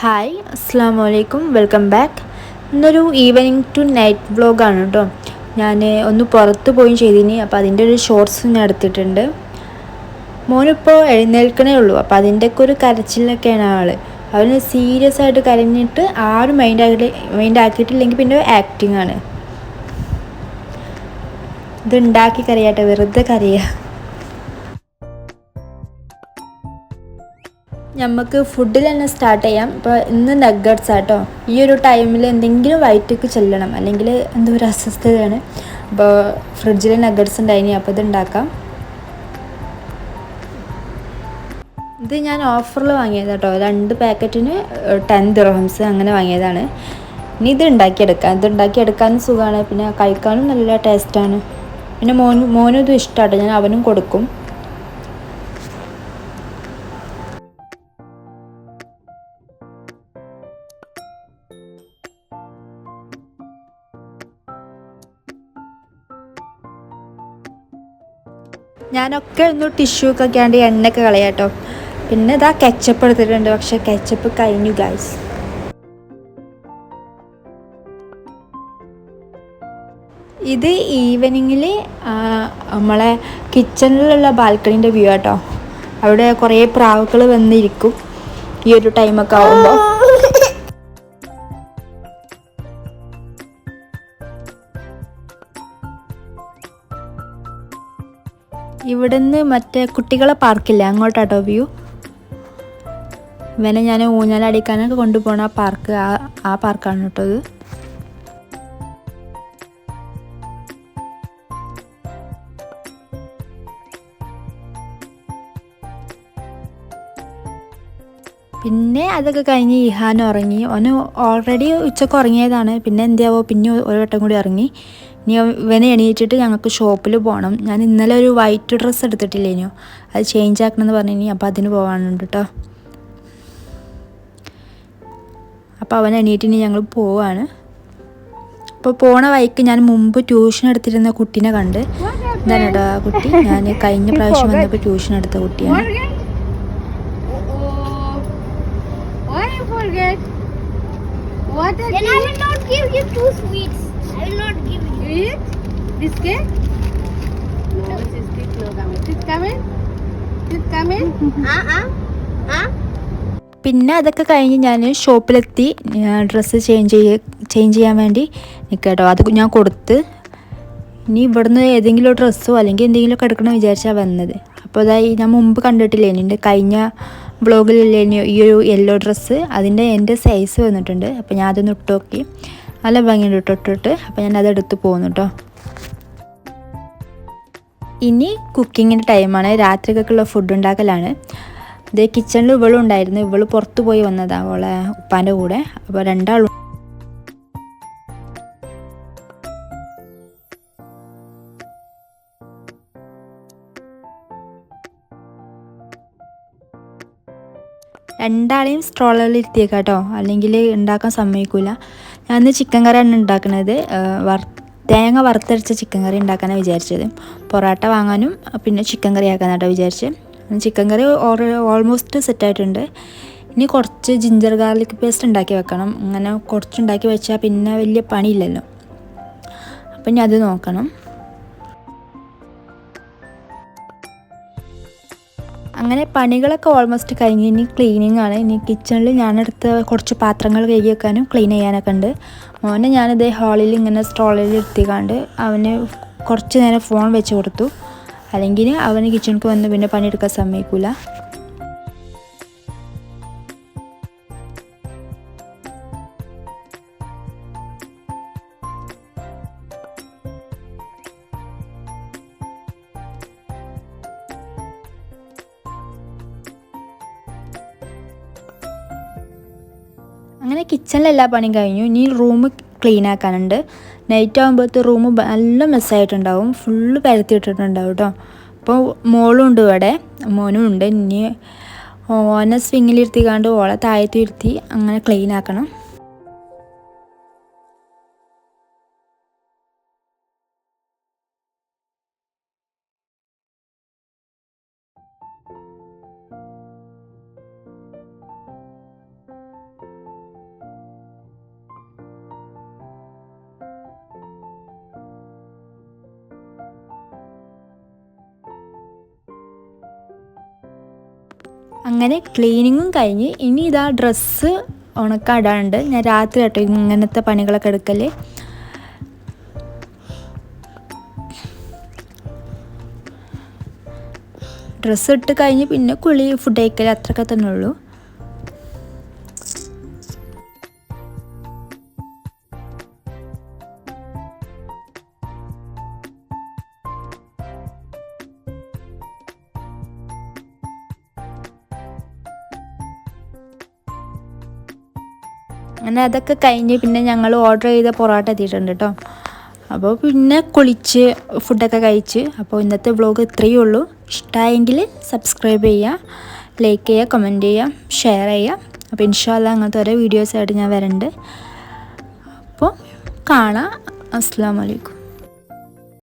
Hi അസ്സാം വലൈക്കും welcome back ഇന്നൊരു ഈവനിങ് ടു നൈറ്റ് വ്ലോഗാണ് കേട്ടോ ഞാൻ ഒന്ന് പുറത്ത് പോയി ചെയ്തിനി അപ്പോൾ അതിന്റെ ഒരു ഷോർട്സ് ഞാൻ എടുത്തിട്ടുണ്ട്. മോനിപ്പോൾ എഴുന്നേൽക്കണേ ഉള്ളൂ അപ്പോൾ അതിന്റെയൊക്കെ ഒരു കരച്ചിലൊക്കെയാണ് ആൾ അവന് സീരിയസ് ആയിട്ട് കരഞ്ഞിട്ട് ആരും മൈൻഡ് ആക്കി മൈൻഡ് ആക്കിയിട്ടില്ലെങ്കിൽ പിന്നെ ആക്ടിങ് ആണ്. ഇത് ഉണ്ടാക്കി കരയാട്ടെ വെറുതെ കരയുക നമുക്ക് ഫുഡിൽ തന്നെ സ്റ്റാർട്ട് ചെയ്യാം. ഇപ്പോൾ ഇന്ന് നഗ്ഗറ്റ്സ് ആട്ടോ. ഈ ഒരു ടൈമിൽ എന്തെങ്കിലും വയറ്റക്ക് ചെല്ലണം. അല്ലെങ്കിൽ എന്തോ ഒരു അസ്വസ്ഥതയാണ്. അപ്പോൾ ഫ്രിഡ്ജിൽ നഗ്ഗറ്റ്സ് ഉണ്ടായിനി അപ്പോൾ ഇത് ഇത് ഞാൻ ഓഫറിൽ വാങ്ങിയത് കേട്ടോ രണ്ട് പാക്കറ്റിന് ടെൻ ദിർഹംസ് അങ്ങനെ വാങ്ങിയതാണ്. ഇനി ഇത് ഉണ്ടാക്കിയെടുക്കാം ഇത് ഉണ്ടാക്കിയെടുക്കാനും സുഖമാണ് പിന്നെ കഴിക്കാനും നല്ല ടേസ്റ്റാണ് പിന്നെ മോനും മോനും ഇത് ഇഷ്ടമാട്ടോ ഞാൻ അവനും കൊടുക്കും. ഞാനൊക്കെ ഒന്ന് ടിഷ്യൂ ഒക്കെ ആണ്ട് എണ്ണയൊക്കെ കളയാട്ടോ. പിന്നെ ഇതാ കെച്ചപ്പ് എടുത്തിട്ടുണ്ട്. പക്ഷെ കെച്ചപ്പ് കഴിഞ്ഞു ഗൈസ് ഇത് ഈവനിങ്ങിൽ നമ്മളെ കിച്ചണിലുള്ള ബാൽക്കണീന്റെ വ്യൂ ആട്ടോ. അവിടെ കുറേ പ്രാവുകൾ വന്നിരിക്കും. ഈ ഒരു ടൈമൊക്കെ ആകുമ്പോൾ ഇവിടുന്ന് മറ്റേ കുട്ടികളെ പാർക്കില്ല? അങ്ങോട്ടാട്ടോ വ്യൂ. ഇവനെ ഞാൻ ഊഞ്ഞാലടിക്കാനൊക്കെ കൊണ്ടുപോകണ ആ പാർക്ക് ആ ആ പാർക്കാണ് കേട്ടോ ഇത്. പിന്നെ അതൊക്കെ കഴിഞ്ഞ് ഇഹാൻ ഉറങ്ങി. ഓന് ഓൾറെഡി ഉച്ചയ്ക്ക് ഉറങ്ങിയതാണ്. പിന്നെ എന്തിയാവോ പിന്നെ ഒരു വട്ടം കൂടി ഇറങ്ങി ഇനി ഇവനെ എണീറ്റിട്ട് ഞങ്ങൾക്ക് ഷോപ്പിൽ പോകണം ഞാൻ ഇന്നലെ ഒരു വൈറ്റ് ഡ്രസ്സ് എടുത്തിട്ടില്ലേനോ. അത് ചേഞ്ച് ആക്കണമെന്ന് പറഞ്ഞിനി. അപ്പോൾ അതിന് പോകാനുണ്ട് കേട്ടോ അപ്പോൾ അവൻ എണീറ്റിന് ഞങ്ങൾ പോവാണ്. അപ്പോൾ പോണ വഴിക്ക് ഞാൻ മുമ്പ് ട്യൂഷൻ എടുത്തിരുന്ന കുട്ടീനെ കണ്ട്. എന്താണ് കേട്ടോ ആ കുട്ടി. ഞാൻ കഴിഞ്ഞ പ്രാവശ്യം വന്നപ്പോൾ ട്യൂഷൻ എടുത്ത കുട്ടിയാണ്? What are Then I will not give you two sweets. I will not give you. Eat biscuit? No, no coming. Coming? Stick coming? Uh uh. Uh. പിന്നെ അതൊക്കെ കഴിഞ്ഞ് ഞാൻ ഷോപ്പിലെത്തി ഡ്രസ്സ് ചേഞ്ച് ചെയ്യ ചേഞ്ച് ചെയ്യാൻ വേണ്ടി നിൽക്കട്ടോ അത് ഞാൻ കൊടുത്ത് ഇനി ഇവിടുന്ന് ഏതെങ്കിലും ഡ്രസ്സോ അല്ലെങ്കിൽ എന്തെങ്കിലുമൊക്കെ എടുക്കണം വിചാരിച്ചാൽ വന്നത് അപ്പോൾ അതായി ഞാൻ മുമ്പ് കണ്ടിട്ടില്ലേ എന്റെ കഴിഞ്ഞ ബ്ലോഗിലില്ലേ ഈ ഒരു യെല്ലോ ഡ്രസ്സ് അതിന്റെ എന്റെ സൈസ് വന്നിട്ടുണ്ട് അപ്പോൾ ഞാൻ അതൊന്ന് ഇട്ട് നോക്കി നല്ല ഭംഗിയുണ്ട് കേട്ടോ ഇട്ടിട്ട് അപ്പോൾ ഞാൻ അതെടുത്ത് പോകുന്നു കേട്ടോ ഇനി കുക്കിങ്ങിന്റെ ടൈമാണ് രാത്രിക്കൊക്കെയുള്ള ഫുഡ് ഉണ്ടാക്കലാണ്. ഇത് കിച്ചണിൽ ഇവളും ഉണ്ടായിരുന്നു. ഇവൾ പുറത്ത് പോയി വന്നതാണ് അവളെ ഉപ്പാന്റെ കൂടെ. അപ്പോൾ രണ്ടാളും രണ്ടാളെയും സ്ട്രോളറിൽ ഇരുത്തിയേക്കാം കേട്ടോ അല്ലെങ്കിൽ ഉണ്ടാക്കാൻ സമ്മതിക്കില്ല ഞാൻ ചിക്കൻ കറിയാണ് ഉണ്ടാക്കുന്നത് വർ തേങ്ങ വറുത്തരച്ച ചിക്കൻ കറി ഉണ്ടാക്കാനാണ് വിചാരിച്ചത്. പൊറോട്ട വാങ്ങാനും പിന്നെ ചിക്കൻ കറി ആക്കാനായിട്ടാണ് വിചാരിച്ചത് ചിക്കൻ കറി ഓൾമോസ്റ്റ് സെറ്റായിട്ടുണ്ട് ഇനി കുറച്ച് ജിഞ്ചർ ഗാർലിക് പേസ്റ്റ് ഉണ്ടാക്കി വെക്കണം. അങ്ങനെ കുറച്ചുണ്ടാക്കി വെച്ചാൽ പിന്നെ വലിയ പണിയില്ലല്ലോ. അപ്പം ഇനി അത് നോക്കണം. അങ്ങനെ പണികളൊക്കെ ഓൾമോസ്റ്റ് കഴിഞ്ഞ് ഇനി ക്ലീനിങ് ആണ്. ഇനി കിച്ചണിൽ ഞാനെടുത്ത കുറച്ച് പാത്രങ്ങൾ കഴുകി വെക്കാനും ക്ലീൻ ചെയ്യാനൊക്കെ ഉണ്ട്. മോനെ ഞാനിത് ഹാളിൽ ഇങ്ങനെ സ്ട്രോളിൽ എത്തിക്കാണ്ട് അവന് കുറച്ച് നേരം ഫോൺ വെച്ച് കൊടുത്തു. അല്ലെങ്കിൽ അവന് കിച്ചണിക്ക് വന്ന് പിന്നെ പണിയെടുക്കാൻ സമ്മതിക്കില്ല അങ്ങനെ കിച്ചണിലെ എല്ലാ പണിയും കഴിഞ്ഞു. ഇനി റൂം ക്ലീൻ ആക്കാനുണ്ട്. നൈറ്റ് ആകുമ്പോഴത്തെ റൂം നല്ല മെസ്സായിട്ടുണ്ടാവും ഫുള്ള് പരത്തിയിട്ടിട്ടുണ്ടാവും കേട്ടോ അപ്പോൾ മോളും ഉണ്ട് ഇവിടെ. മോനും ഉണ്ട്. ഇനി ഓനെ സ്വിങ്ങിലിരുത്തിക്കാണ്ട് ഓളെ താഴത്തിരുത്തി അങ്ങനെ ക്ലീൻ ആക്കണം. അങ്ങനെ ക്ലീനിങ്ങും കഴിഞ്ഞ് ഇനി ഇതാ ഡ്രസ്സ് ഉണക്കാടാണ്ട് ഞാൻ രാത്രി കേട്ടോ ഇങ്ങനത്തെ പണികളൊക്കെ എടുക്കൽ ഡ്രസ്സ് ഇട്ട് കഴിഞ്ഞ് പിന്നെ കുളി ഫുഡ് കഴിക്കൽ അത്രയൊക്കെ തന്നെ ഉള്ളൂ. അങ്ങനെ അതൊക്കെ കഴിഞ്ഞ് പിന്നെ ഞങ്ങൾ ഓർഡർ ചെയ്ത പൊറോട്ട എത്തിയിട്ടുണ്ട് കേട്ടോ അപ്പോൾ പിന്നെ കുളിച്ച് ഫുഡൊക്കെ കഴിച്ച് അപ്പോൾ ഇന്നത്തെ വ്ലോഗ് ഇത്രയേ ഉള്ളൂ. ഇഷ്ടമായെങ്കിൽ സബ്സ്ക്രൈബ് ചെയ്യുക ലൈക്ക് ചെയ്യുക കമന്റ് ചെയ്യുക ഷെയർ ചെയ്യുക അപ്പോൾ ഇൻഷാല്ല അങ്ങനത്തെ ഓരോ വീഡിയോസായിട്ട് ഞാൻ വരണ്ട്. അപ്പോൾ കാണാം. അസ്സാം വലൈക്കും